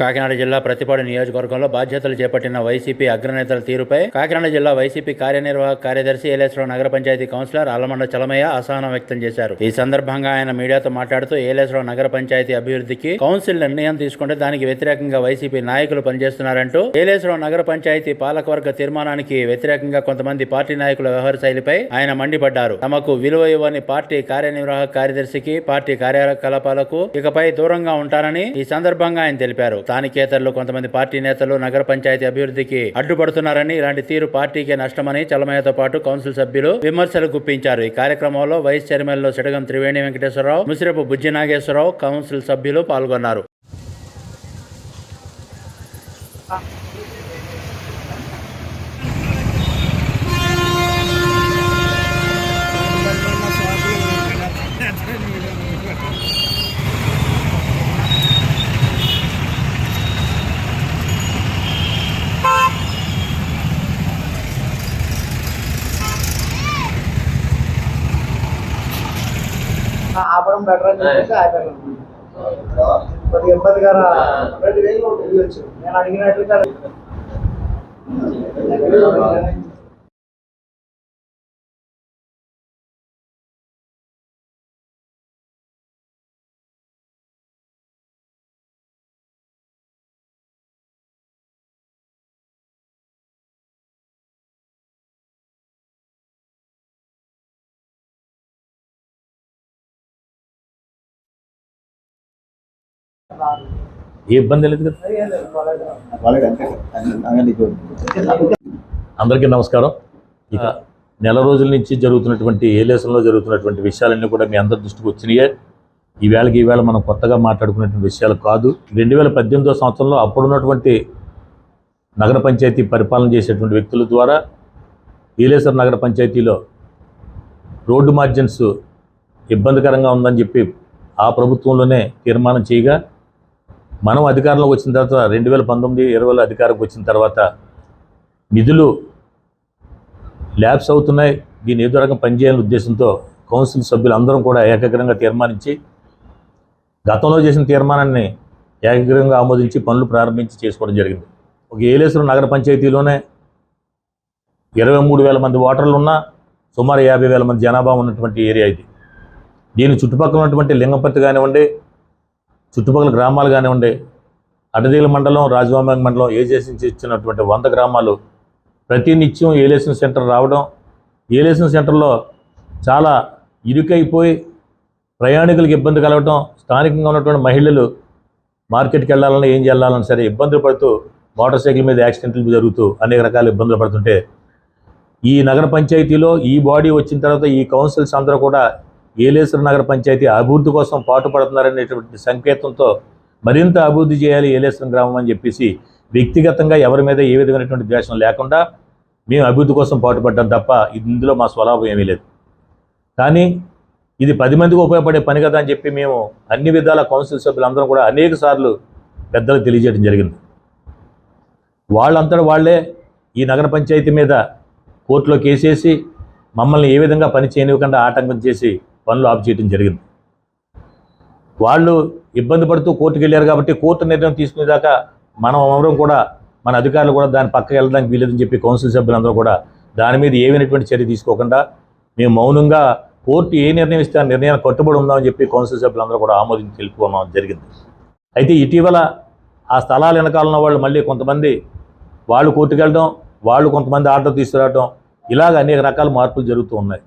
కాకినాడ జిల్లా ప్రతిపాడు నియోజకవర్గంలో బాధ్యతలు చేపట్టిన వైసీపీ అగ్రనేతల తీరుపై కాకినాడ జిల్లా వైసీపీ కార్యనిర్వాహక కార్యదర్శి ఏలేశ్వరం నగర పంచాయతీ కౌన్సిలర్ అలమండ చలమయ్య అసహనం వ్యక్తం చేశారు. ఈ సందర్భంగా ఆయన మీడియాతో మాట్లాడుతూ ఏలేశ్వరం నగర పంచాయతీ అభివృద్ధికి కౌన్సిల్ నిర్ణయం తీసుకుంటే దానికి వ్యతిరేకంగా వైసీపీ నాయకులు పనిచేస్తున్నారంటూ ఏలేశ్వరం నగర పంచాయతీ పాలకవర్గ తీర్మానానికి వ్యతిరేకంగా కొంతమంది పార్టీ నాయకుల వ్యవహార శైలిపై ఆయన మండిపడ్డారు. తమకు విలువ ఇవ్వని పార్టీ కార్యనిర్వాహక కార్యదర్శికి పార్టీ కార్యకలాపాలకు ఇకపై దూరంగా ఉంటారని ఈ సందర్భంగా ఆయన తెలిపారు. స్థానికేతరులు కొంతమంది పార్టీ నేతలు నగర పంచాయతీ అభివృద్ధికి అడ్డుపడుతున్నారని ఇలాంటి తీరు పార్టీకే నష్టమని చలమయ్యతో పాటు కౌన్సిల్ సభ్యులు విమర్శలు గుప్పించారు. ఈ కార్యక్రమంలో వైస్ చైర్మన్లు సిడగం త్రివేణి వెంకటేశ్వరరావు ముసిరపు బుజ్జి నాగేశ్వరరావు కౌన్సిల్ సభ్యులు పాల్గొన్నారు. ఆపడం బెటర్ అని చెప్పేసి ఆపాను కొద్దిగా ఇబ్బందిగా రెండు వేలు నేను అడిగినట్లుగా ఏ ఇబ్బంది లేదు కదా? అందరికీ నమస్కారం. ఇక నెల రోజుల నుంచి జరుగుతున్నటువంటి ఏలేసంలో జరుగుతున్నటువంటి విషయాలన్నీ కూడా మీ అందరి దృష్టికి వచ్చినాయే. ఈవేళకి ఈవేళ మనం కొత్తగా మాట్లాడుకున్నటువంటి విషయాలు కాదు. రెండు వేల పద్దెనిమిదో సంవత్సరంలో అప్పుడున్నటువంటి నగర పంచాయతీ పరిపాలన చేసేటువంటి వ్యక్తుల ద్వారా ఏలేశ్వర నగర పంచాయతీలో రోడ్డు మార్జిన్స్ ఇబ్బందికరంగా ఉందని చెప్పి ఆ ప్రభుత్వంలోనే తీర్మానం చేయగా మనం అధికారంలోకి వచ్చిన తర్వాత రెండు వేల పంతొమ్మిది ఇరవైలో అధికారంకి వచ్చిన తర్వాత నిధులు ల్యాబ్స్ అవుతున్నాయి. దీని ఏదో రకం పనిచేయాలనే ఉద్దేశంతో కౌన్సిల్ సభ్యులు అందరం కూడా ఏకగ్రంగా తీర్మానించి గతంలో చేసిన తీర్మానాన్ని ఏకగ్రంగా ఆమోదించి పనులు ప్రారంభించి చేసుకోవడం జరిగింది. ఒక ఏలేశ్వరం నగర పంచాయతీలోనే ఇరవై మూడు వేల మంది ఓటర్లు ఉన్నా సుమారు యాభై వేల మంది జనాభా ఉన్నటువంటి ఏరియా ఇది. దీని చుట్టుపక్కల ఉన్నటువంటి లింగపర్తి కానివ్వండి చుట్టుపక్కల గ్రామాలు కానివ్వండి అడదీల మండలం రాజవాంబ మండలం ఏజెన్సీ నుంచి ఇచ్చినటువంటి వంద గ్రామాలు ప్రతి నిత్యం ఏలేషన్ సెంటర్ రావడం ఏలేషన్ సెంటర్లో చాలా ఇరుకైపోయి ప్రయాణికులకు ఇబ్బంది కలగడం స్థానికంగా ఉన్నటువంటి మహిళలు మార్కెట్కి వెళ్ళాలన్నా ఏం చేయాలన్నా సరే ఇబ్బందులు పడుతూ మోటార్ సైకిల్ మీద యాక్సిడెంట్లు జరుగుతూ అనేక రకాల ఇబ్బందులు పడుతుంటే ఈ నగర పంచాయతీలో ఈ బాడీ వచ్చిన తర్వాత ఈ కౌన్సిల్స్ అందరూ కూడా ఏలేశ్వర నగర పంచాయతీ అభివృద్ధి కోసం పాటుపడుతున్నారనేటువంటి సంకేతంతో మరింత అభివృద్ధి చేయాలి ఏలేశ్వరం గ్రామం అని చెప్పేసి వ్యక్తిగతంగా ఎవరి మీద ఏ విధమైనటువంటి ద్వేషం లేకుండా మేము అభివృద్ధి కోసం పాటుపడ్డాం తప్ప ఇందులో మా స్వలాభం ఏమీ లేదు. కానీ ఇది పది మందికి ఉపయోగపడే పని కదా అని చెప్పి మేము అన్ని విధాల కౌన్సిల్ సభ్యులందరం కూడా అనేక సార్లు పెద్దలకు తెలియజేయడం జరిగింది. వాళ్ళంతటా వాళ్ళే ఈ నగర పంచాయతీ మీద కోర్టులో కేసేసి మమ్మల్ని ఏ విధంగా పని చేయనివ్వకుండా ఆటంకం చేసి పనులు ఆఫ్ చేయడం జరిగింది. వాళ్ళు ఇబ్బంది పడుతూ కోర్టుకు వెళ్ళారు కాబట్టి కోర్టు నిర్ణయం తీసుకునేదాకా మనం అందరం కూడా మన అధికారులు కూడా దాని పక్కకి వెళ్ళడానికి వీలేదని చెప్పి కౌన్సిల్ సభ్యులందరూ కూడా దాని మీద ఏమైనటువంటి చర్య తీసుకోకుండా మేము మౌనంగా కోర్టు ఏ నిర్ణయం ఇస్తే ఆ నిర్ణయాన్ని కట్టుబడి ఉందామని చెప్పి కౌన్సిల్ సభ్యులందరూ కూడా ఆమోదించి తెలుపుకోవడం జరిగింది. అయితే ఇటీవల ఆ స్థలాలు వెనకాలన్న వాళ్ళు మళ్ళీ కొంతమంది వాళ్ళు కోర్టుకు వెళ్ళడం వాళ్ళు కొంతమంది ఆర్డర్ తీసుకురావడం ఇలాగ అనేక రకాల మార్పులు జరుగుతూ ఉన్నాయి.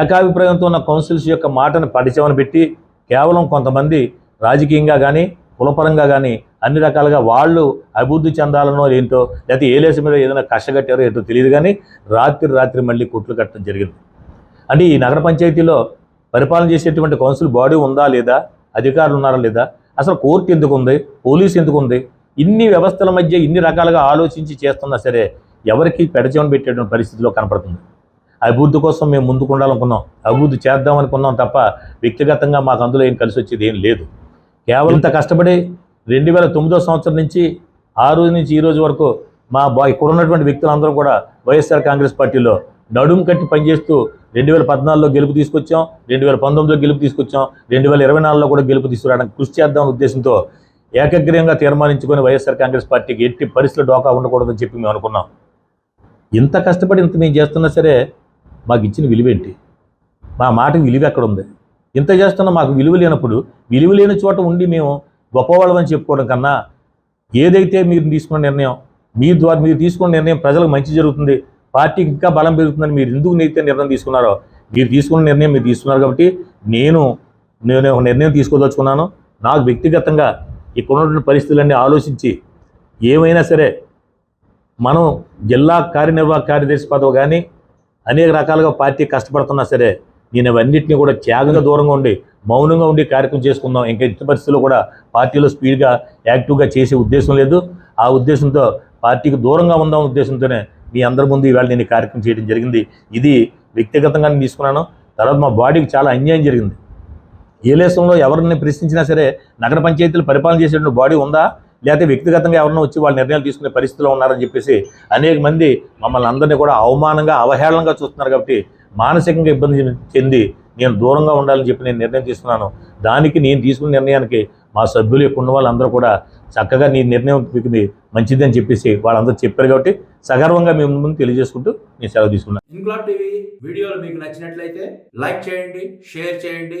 ఏకాభిప్రాయంతో ఉన్న కౌన్సిల్స్ యొక్క మాటను పరిచయం పెట్టి కేవలం కొంతమంది రాజకీయంగా కానీ కులపరంగా కానీ అన్ని రకాలుగా వాళ్ళు అభివృద్ధి చెందాలనో ఏంటో లేకపోతే ఏలేసి మీద ఏదైనా కష్టగట్టారో ఏంటో తెలియదు కానీ రాత్రి రాత్రి మళ్ళీ కుట్లు కట్టడం జరిగింది. అంటే ఈ నగర పంచాయతీలో పరిపాలన చేసేటువంటి కౌన్సిల్ బాడీ ఉందా లేదా అధికారులు ఉన్నారా లేదా అసలు కోర్టు ఎందుకు ఉంది పోలీసు ఎందుకు ఉంది ఇన్ని వ్యవస్థల మధ్య ఇన్ని రకాలుగా ఆలోచించి చేస్తున్నా సరే ఎవరికి పెడచమని పెట్టేటువంటి పరిస్థితిలో కనపడుతుంది. అభివృద్ధి కోసం మేము ముందుకు ఉండాలనుకున్నాం అభివృద్ధి చేద్దాం అనుకున్నాం తప్ప వ్యక్తిగతంగా మాకు అందులో ఏం కలిసి వచ్చేది ఏం లేదు. కేవలం ఇంత కష్టపడి రెండు వేల తొమ్మిదో సంవత్సరం నుంచి ఆ రోజు నుంచి ఈ రోజు వరకు మా బా ఇక్కడ ఉన్నటువంటి వ్యక్తులందరూ కూడా వైఎస్ఆర్ కాంగ్రెస్ పార్టీలో నడుము కట్టి పనిచేస్తూ రెండు వేల పద్నాలుగులో గెలుపు తీసుకొచ్చాం రెండు వేల పంతొమ్మిదిలో గెలుపు తీసుకొచ్చాం రెండు వేల ఇరవై నాలుగులో కూడా గెలుపు తీసుకురావడానికి కృషి చేద్దాం ఉద్దేశంతో ఏకగ్రీయంగా తీర్మానించుకొని వైఎస్ఆర్ కాంగ్రెస్ పార్టీకి ఎట్టి పరిస్థితులు డోకా ఉండకూడదని చెప్పి మేము అనుకున్నాం. ఇంత కష్టపడి ఇంత మేము చేస్తున్నా సరే మాకు ఇచ్చిన విలువేంటి? మా మాట విలువ ఎక్కడ ఉంది ఇంత చేస్తున్నా మాకు విలువ లేనప్పుడు విలువ లేని చోట ఉండి మేము గొప్పవాళ్ళమని చెప్పుకోవడం కన్నా ఏదైతే మీరు తీసుకున్న నిర్ణయం మీ ద్వారా మీరు తీసుకున్న నిర్ణయం ప్రజలకు మంచి జరుగుతుంది పార్టీకి ఇంకా బలం పెరుగుతుందని మీరు ఎందుకు నైతే నిర్ణయం తీసుకున్నారో మీరు తీసుకున్న నిర్ణయం మీరు తీసుకున్నారు కాబట్టి నేను నేను ఒక నిర్ణయం తీసుకోదలుచుకున్నాను. నాకు వ్యక్తిగతంగా ఇక్కడ ఉన్నటువంటి పరిస్థితులన్నీ ఆలోచించి ఏమైనా సరే మనం జిల్లా కార్యనిర్వాహక కార్యదర్శి పదవి కానీ అనేక రకాలుగా పార్టీ కష్టపడుతున్నా సరే నేను అవన్నింటినీ కూడా త్యాగంగా దూరంగా ఉండి మౌనంగా ఉండి కార్యక్రమం చేసుకుందాం. ఇంకా ఇతర పరిస్థితుల్లో కూడా పార్టీలో స్పీడ్గా యాక్టివ్గా చేసే ఉద్దేశం లేదు. ఆ ఉద్దేశంతో పార్టీకి దూరంగా ఉందాం ఉద్దేశంతోనే మీ అందరి ముందు ఈవేళ నేను కార్యక్రమం చేయడం జరిగింది. ఇది వ్యక్తిగతంగా తీసుకున్నాను. తర్వాత మా బాడీకి చాలా అన్యాయం జరిగింది. ఏ లేసంలో ఎవరిని ప్రశ్నించినా సరే నగర పంచాయతీలు పరిపాలన చేసేటువంటి బాడీ ఉందా? లేకపోతే వ్యక్తిగతంగా ఎవరైనా వచ్చి వాళ్ళ నిర్ణయాలు తీసుకునే పరిస్థితిలో ఉన్నారని చెప్పేసి అనేక మంది మమ్మల్ని అందరినీ కూడా అవమానంగా అవహేళనంగా చూస్తున్నారు కాబట్టి మానసికంగా ఇబ్బంది చెంది నేను దూరంగా ఉండాలని చెప్పి నేను నిర్ణయం తీసుకున్నాను. దానికి నేను తీసుకున్న నిర్ణయానికి మా సభ్యులు ఎక్కువ ఉన్న వాళ్ళందరూ కూడా చక్కగా నీ నిర్ణయం మీకు మంచిది అని చెప్పేసి వాళ్ళందరూ చెప్పారు కాబట్టి సగర్వంగా మేము ముందు తెలియజేసుకుంటూ నేను సెలవు తీసుకున్నాను. ఇన్క్లాబ్ టీవీ వీడియోలు మీకు నచ్చినట్లయితే లైక్ చేయండి షేర్ చేయండి.